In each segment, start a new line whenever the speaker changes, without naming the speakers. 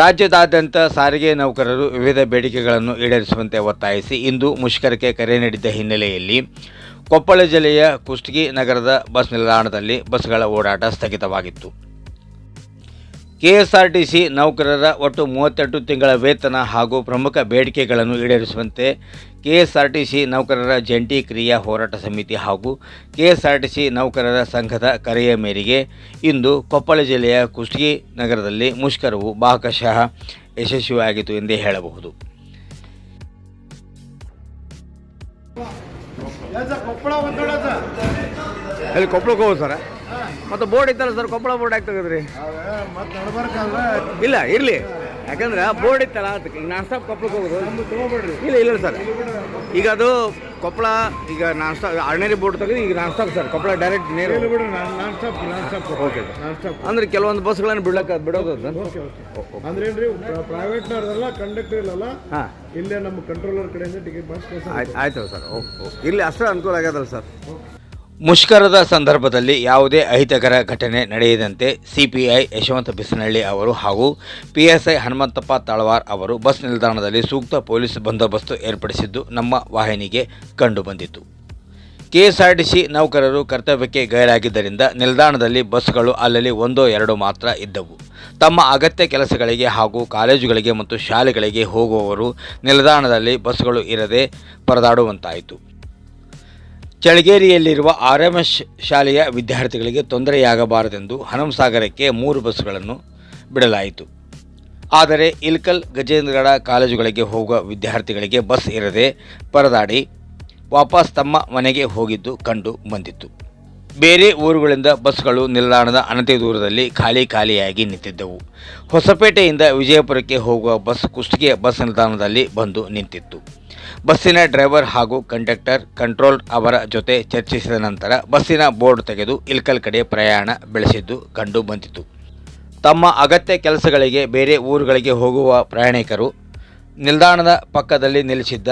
ರಾಜ್ಯದಾದ್ಯಂತ ಸಾರಿಗೆ ನೌಕರರು ವಿವಿಧ ಬೇಡಿಕೆಗಳನ್ನು ಈಡೇರಿಸುವಂತೆ ಒತ್ತಾಯಿಸಿ ಇಂದು ಮುಷ್ಕರಕ್ಕೆ ಕರೆ ನೀಡಿದ್ದ ಹಿನ್ನೆಲೆಯಲ್ಲಿ ಕೊಪ್ಪಳ ಜಿಲ್ಲೆಯ ಕುಷ್ಟಗಿ ನಗರದ ಬಸ್ ನಿಲ್ದಾಣದಲ್ಲಿ ಬಸ್ಗಳ ಓಡಾಟ ಸ್ಥಗಿತವಾಗಿತ್ತು. ಕೆಎಸ್ಆರ್ಟಿಸಿ ನೌಕರರ ಒಟ್ಟು ಮೂವತ್ತೆಂಟು ತಿಂಗಳ ವೇತನ ಹಾಗೂ ಪ್ರಮುಖ ಬೇಡಿಕೆಗಳನ್ನು ಈಡೇರಿಸುವಂತೆ ಕೆಎಸ್ಆರ್ಟಿಸಿ ನೌಕರರ ಜಂಟಿ ಕ್ರಿಯಾ ಹೋರಾಟ ಸಮಿತಿ ಹಾಗೂ ಕೆಎಸ್ಆರ್ಟಿಸಿ ನೌಕರರ ಸಂಘದ ಕರೆಯ ಮೇರೆಗೆ ಇಂದು ಕೊಪ್ಪಳ ಜಿಲ್ಲೆಯ ಕುಷ್ಟಗಿ ನಗರದಲ್ಲಿ ಮುಷ್ಕರವು ಭಾಗಶಃ ಯಶಸ್ವಿಯಾಗಿತ್ತು ಎಂದೇ ಹೇಳಬಹುದು.
ಕೊಪ್ಪಳ
ಮತ್ತು ಬೋರ್ಡ್ ಇತ್ತಲ್ಲ ಸರ್? ಕೊಪ್ಪಳ ಬೋರ್ಡ್ ಯಾಕೆ ತೆಗೆದ್ರಿ ಇಲ್ಲ ಇರಲಿ. ಯಾಕಂದ್ರೆ ಬೋರ್ಡ್ ಇತ್ತಲ್ಲ ಅದಕ್ಕೆ ಈಗ ನಾನ್ ಸ್ಟಾಪ್ ಕೊಪ್ಪಳಕ್ಕೆ ಹೋಗೋದು. ಇಲ್ಲ ಇಲ್ಲ ಸರ್. ಈಗ ಅದು ಕೊಪ್ಪಳ ಈಗ ನಾನ್ ಸ್ಟಾಪ್ ಆರ್ಡಿನರಿ ಬೋರ್ಡ್ ತೆಗೆದು ಈಗ non stop sir. Koppal direct ನೇರ. ಓಕೆ ಸರ್ ಅಂದ್ರೆ ಕೆಲವೊಂದು ಬಸ್ಗಳನ್ನು ಬಿಡ್ಲಕ್ಕ ಬಿಡೋದು
ಅಂದ್ರೆ ಏನ್ರಿ ಪ್ರೈವೇಟ್ನವ್ರದಲ್ಲ ಕಂಡಕ್ಟರ್ ಇಲ್ಲಲ್ಲ ಇಲ್ಲೇ ನಮ್ಮ ಕಂಟ್ರೋಲರ್ ಕಡೆಯಿಂದ ಟಿಕೆಟ್
ಆಯ್ತು ಸರ್. ಓಕೆ ಇಲ್ಲಿ ಅಷ್ಟೇ ಅನುಕೂಲ ಆಗ್ಯದಲ್ಲ ಸರ್. ಮುಷ್ಕರದ ಸಂದರ್ಭದಲ್ಲಿ ಯಾವುದೇ ಅಹಿತಕರ ಘಟನೆ ನಡೆಯದಂತೆ ಸಿಪಿಐ ಯಶವಂತ ಬಿಸನಹಳ್ಳಿ ಅವರು ಹಾಗೂ ಪಿಎಸ್ಐ ಹನುಮಂತಪ್ಪ ತಳವಾರ್ ಅವರು ಬಸ್ ನಿಲ್ದಾಣದಲ್ಲಿ ಸೂಕ್ತ ಪೊಲೀಸ್ ಬಂದೋಬಸ್ತು ಏರ್ಪಡಿಸಿದ್ದು ನಮ್ಮ ವಾಹಿನಿಗೆ ಕಂಡುಬಂದಿತು ಕೆಎಸ್ಆರ್ಟಿಸಿ ನೌಕರರು ಕರ್ತವ್ಯಕ್ಕೆ ಗೈರಾಗಿದ್ದರಿಂದ ನಿಲ್ದಾಣದಲ್ಲಿ ಬಸ್ಗಳು ಅಲ್ಲಲ್ಲಿ ಒಂದೋ ಎರಡೋ ಮಾತ್ರ ಇದ್ದವು. ತಮ್ಮ ಅಗತ್ಯ ಕೆಲಸಗಳಿಗೆ ಹಾಗೂ ಕಾಲೇಜುಗಳಿಗೆ ಮತ್ತು ಶಾಲೆಗಳಿಗೆ ಹೋಗುವವರು ನಿಲ್ದಾಣದಲ್ಲಿ ಬಸ್ಗಳು ಇರದೆ ಪರದಾಡುವಂತಾಯಿತು. ಚಳಗೇರಿಯಲ್ಲಿರುವ ಆರ್ ಎಂ ಎಸ್ ಶಾಲೆಯ ವಿದ್ಯಾರ್ಥಿಗಳಿಗೆ ತೊಂದರೆಯಾಗಬಾರದೆಂದು ಹನಂಸಾಗರಕ್ಕೆ ಮೂರು ಬಸ್ಗಳನ್ನು ಬಿಡಲಾಯಿತು. ಆದರೆ ಇಲ್ಕಲ್ ಗಜೇಂದ್ರಗಡ ಕಾಲೇಜುಗಳಿಗೆ ಹೋಗುವ ವಿದ್ಯಾರ್ಥಿಗಳಿಗೆ ಬಸ್ ಇರದೆ ಪರದಾಡಿ ವಾಪಸ್ ತಮ್ಮ ಮನೆಗೆ ಹೋಗಿದ್ದು ಕಂಡು ಬಂದಿತ್ತು. ಬೇರೆ ಊರುಗಳಿಂದ ಬಸ್ಗಳು ನಿಲ್ದಾಣದ ಅನತಿ ದೂರದಲ್ಲಿ ಖಾಲಿ ಖಾಲಿಯಾಗಿ ನಿಂತಿದ್ದವು. ಹೊಸಪೇಟೆಯಿಂದ ವಿಜಯಪುರಕ್ಕೆ ಹೋಗುವ ಬಸ್ ಕುಷ್ಟಿಗೆ ಬಸ್ ನಿಲ್ದಾಣದಲ್ಲಿ ಬಂದು ನಿಂತಿತ್ತು. ಬಸ್ಸಿನ ಡ್ರೈವರ್ ಹಾಗೂ ಕಂಡಕ್ಟರ್ ಕಂಟ್ರೋಲ್ ಅವರ ಜೊತೆ ಚರ್ಚಿಸಿದ ನಂತರ ಬಸ್ಸಿನ ಬೋರ್ಡ್ ತೆಗೆದು ಇಲ್ಕಲ್ ಕಡೆ ಪ್ರಯಾಣ ಬೆಳೆಸಿದ್ದು ಕಂಡು ಬಂದಿತು. ತಮ್ಮ ಅಗತ್ಯ ಕೆಲಸಗಳಿಗೆ ಬೇರೆ ಊರುಗಳಿಗೆ ಹೋಗುವ ಪ್ರಯಾಣಿಕರು ನಿಲ್ದಾಣದ ಪಕ್ಕದಲ್ಲಿ ನಿಲ್ಲಿಸಿದ್ದ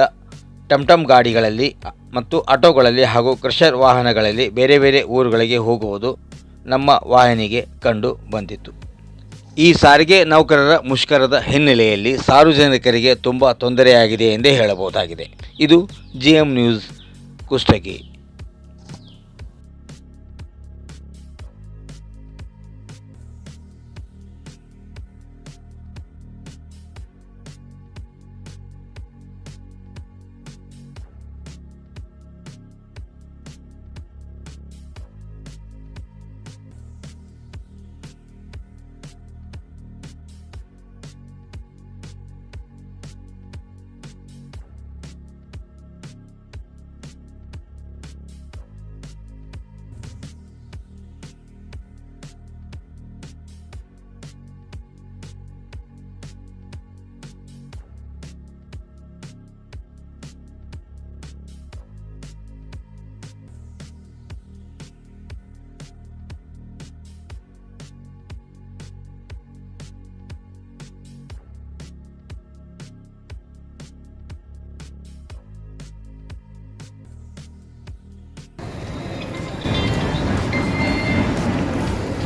ಟಮ್ಟಮ್ ಗಾಡಿಗಳಲ್ಲಿ ಮತ್ತು ಆಟೋಗಳಲ್ಲಿ ಹಾಗೂ ಕ್ರಷರ್ ವಾಹನಗಳಲ್ಲಿ ಬೇರೆ ಬೇರೆ ಊರುಗಳಿಗೆ ಹೋಗುವುದು ನಮ್ಮ ವಾಹಿನಿಗೆ ಕಂಡು ಬಂದಿತ್ತು. ಈ ಸಾರಿಗೆ ನೌಕರರ ಮುಷ್ಕರದ ಹಿನ್ನೆಲೆಯಲ್ಲಿ ಸಾರ್ವಜನಿಕರಿಗೆ ತುಂಬ ತೊಂದರೆಯಾಗಿದೆ ಎಂದೇ ಹೇಳಬಹುದಾಗಿದೆ. ಇದು ಜಿ ಎಂ ನ್ಯೂಸ್ ಕುಷ್ಟಗಿ.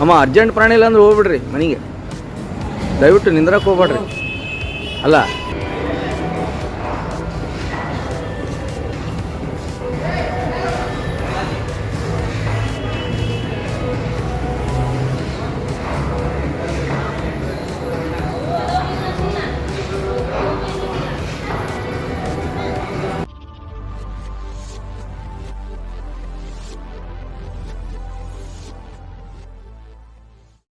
ಅಮ್ಮ ಅರ್ಜೆಂಟ್ ಪ್ರಾಣಿ ಇಲ್ಲ ಅಂದ್ರೆ ಹೋಗ್ಬಿಡ್ರಿ ಮನೆಗೆ. ದಯವಿಟ್ಟು ನಿಂದ್ರಕ್ಕೆ ಹೋಗ್ಬೇಡ್ರಿ. ಅಲ್ಲ